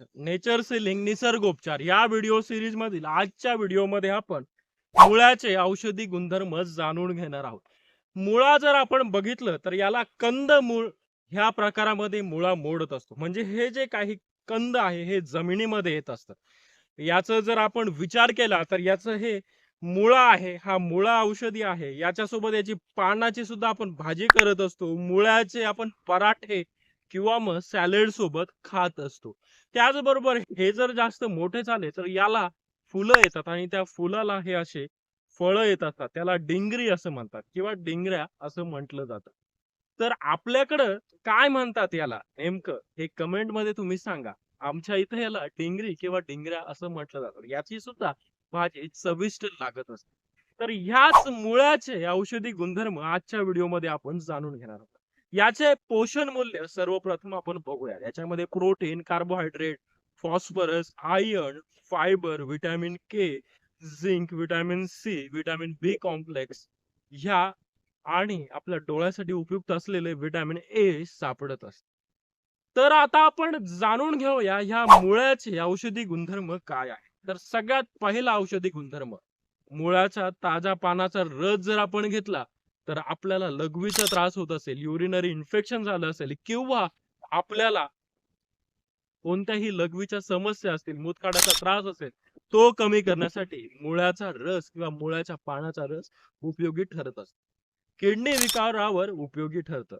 Nature ceiling निसर्गोपचार या video series मधील आजच्या व्हिडिओमध्ये आपण मुळाचे औषधी गुणधर्म जाणून घेणार आहोत. मुळा जर आपण बघितलं तर याला कंद मूळ ह्या प्रकारामध्ये मुळा मोडत असतो. म्हणजे हे जे काही कंद आहे हे जमिनीमध्ये येत असतं. याचं जर आपण विचार केला तर याचं हे मुळा आहे हा मुळा औषधी आहे. याच्यासोबत याची पानाची सुद्धा आपण भाजी करत असतो. मुळ्याचे आपण पराठे किंवा मग सॅलड सोबत खात असतो. त्याचबरोबर हे जर जास्त मोठे झाले तर याला फुलं येतात आणि त्या फुलाला हे असे फळं येत असतात त्याला डिंगरी असं म्हणतात किंवा डिंगऱ्या असं म्हटलं जातं. तर आपल्याकडं काय म्हणतात याला? नेमकं हे कमेंटमध्ये तुम्ही सांगा. आमच्या इथे याला डिंगरी किंवा डिंगऱ्या असं म्हटलं जातं. याची सुद्धा भाजी चविष्ट लागत असते. तर ह्याच मुळाचे औषधी गुणधर्म आजच्या व्हिडिओमध्ये आपण जाणून घेणार आहोत. याचे पोषण मूल्य सर्वप्रथम आपण बघूया याच्यामध्ये protein carbohydrate phosphorus iron fibre vitamin K zinc vitamin C vitamin B complex ह्या आणि आपल्या डोळ्यासाठी उपयुक्त असलेले व्हिटॅमिन ए सापडत असते तर आता आपण जाणून घेऊया ह्या मुळ्याचे औषधी गुणधर्म काय आहे तर सगळ्यात पहिला औषधी गुणधर्म मुळाचा ताज्या पानाचा रस जर आपण घेतला तर आपल्याला लघवीचा त्रास होत असेल युरिनरी इन्फेक्शन झालं असेल किंवा आपल्याला कोणत्याही लघवीच्या समस्या असतील मूतखडाचा त्रास असेल तो कमी करण्यासाठी मुळ्याचा रस किंवा मुळ्याच्या पानाचा रस उपयोगी ठरत असतो. किडनी विकारावर उपयोगी ठरतं.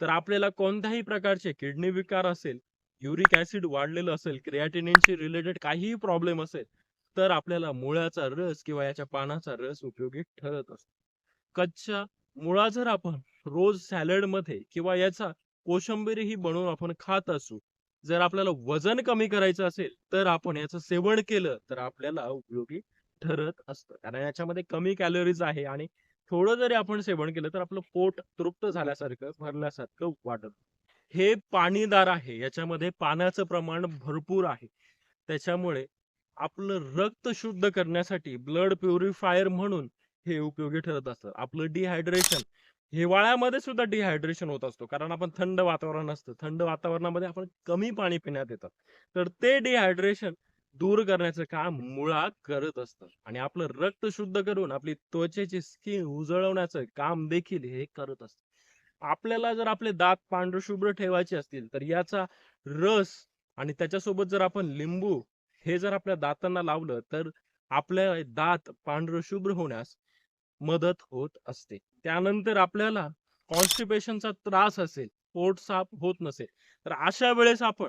तर आपल्याला कोणत्याही प्रकारचे किडनी विकार असेल युरिक ऍसिड वाढलेलं असेल क्रियाटिनिनशी रिलेटेड काहीही प्रॉब्लेम असेल तर आपल्याला मुळ्याचा रस किंवा याच्या पानाचा रस उपयोगी ठरत असतो. कच्च्या मुळा जर आपण रोज सॅलडमध्ये किंवा याचा कोशंबिरीही बनवून आपण खात असू जर आपल्याला वजन कमी करायचं असेल तर आपण याचं सेवन केलं तर आपल्याला उपयोगी ठरत असतं. कारण याच्यामध्ये कमी कॅलरीज आहे आणि थोडं जरी आपण सेवन केलं तर आपलं पोट तृप्त झाल्यासारखं भरल्यासारखं वाटत. हे पाणीदार आहे. याच्यामध्ये पाण्याचं प्रमाण भरपूर आहे. त्याच्यामुळे आपलं रक्त शुद्ध करण्यासाठी ब्लड प्युरिफायर म्हणून हे उपयोगी ठरत असतं. आपलं डिहायड्रेशन हिवाळ्यामध्ये सुद्धा डिहायड्रेशन होत असतो. कारण आपण थंड वातावरण असतं. थंड वातावरणामध्ये आपण कमी पाणी पिण्यात येतात. तर ते डिहायड्रेशन दूर करण्याचं काम मुळा करत असतं. आणि आपलं रक्त शुद्ध करून आपली त्वचेची स्किन उजळवण्याचं काम देखील हे करत असतं. आपल्याला जर आपले दात पांढरशुभ्र ठेवायचे असतील तर याचा रस आणि त्याच्यासोबत जर आपण लिंबू हे जर आपल्या दातांना लावलं तर आपल्या दात पांढरशुभ्र होण्यास मदत होत असते. त्यानंतर आपल्याला कॉन्स्टिपेशनचा त्रास असेल पोट साफ होत नसेल तर अशा वेळेस आपण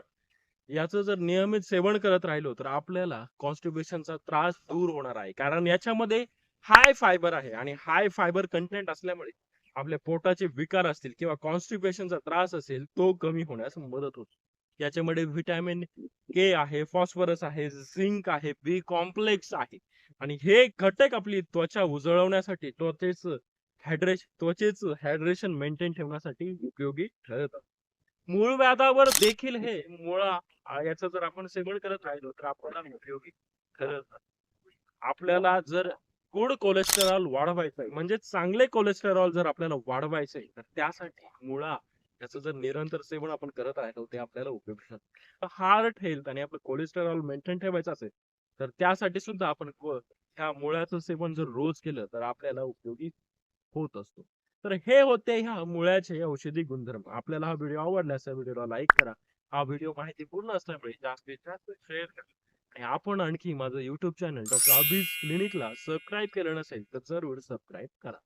याचं जर नियमित सेवन करत राहिलो तर आपल्याला कॉन्स्टिपेशनचा त्रास दूर होणार आहे. कारण याच्यामध्ये हाय फायबर आहे आणि हाय फायबर कंटेंट असल्यामुळे आपल्या पोटाचे विकार असतील किंवा कॉन्स्टिपेशनचा त्रास असेल तो कमी होण्यास मदत होतो. याच्यामध्ये व्हिटॅमिन के आहे फॉस्फरस आहे झिंक आहे बी कॉम्प्लेक्स आहे. आणि हे घटक आपली त्वचा उजळवण्यासाठी त्वचेच हायड्रेशन त्वचेच हायड्रेशन मेंटेन ठेवण्यासाठी उपयोगी ठरत मूळ व्याधावर देखील हे मुळा याचं जर आपण सेवन करत राहिलो तर आपल्याला उपयोगी ठरत आपल्याला जर गुड कोलेस्टेरॉल वाढवायचं आहे म्हणजे चांगले कोलेस्टेरॉल जर आपल्याला वाढवायचं आहे तर त्यासाठी मुळा याचं जर निरंतर सेवन आपण करत राहिलो ते आपल्याला उपयोगी ठरतं. हार्ट हेल्थ आणि आपलं कोलेस्टेरॉल मेंटेन ठेवायचं असेल तर त्यासाठी सुद्धा आपण ह्या मुळ्याचं सेवन जर रोज केलं तर आपल्याला उपयोगी होत असतो. तर हे होते ह्या मुळ्याचे औषधी गुणधर्म. आपल्याला हा व्हिडिओ आवडल्यास या व्हिडिओला लाईक करा. हा व्हिडिओ माहिती पूर्ण असल्यामुळे जास्तीत जास्त शेअर करा. आणि आपण आणखी माझं युट्यूब चॅनल डॉक्टर अभिज क्लिनिकला सबस्क्राईब केलं नसेल तर जरूर सबस्क्राईब करा.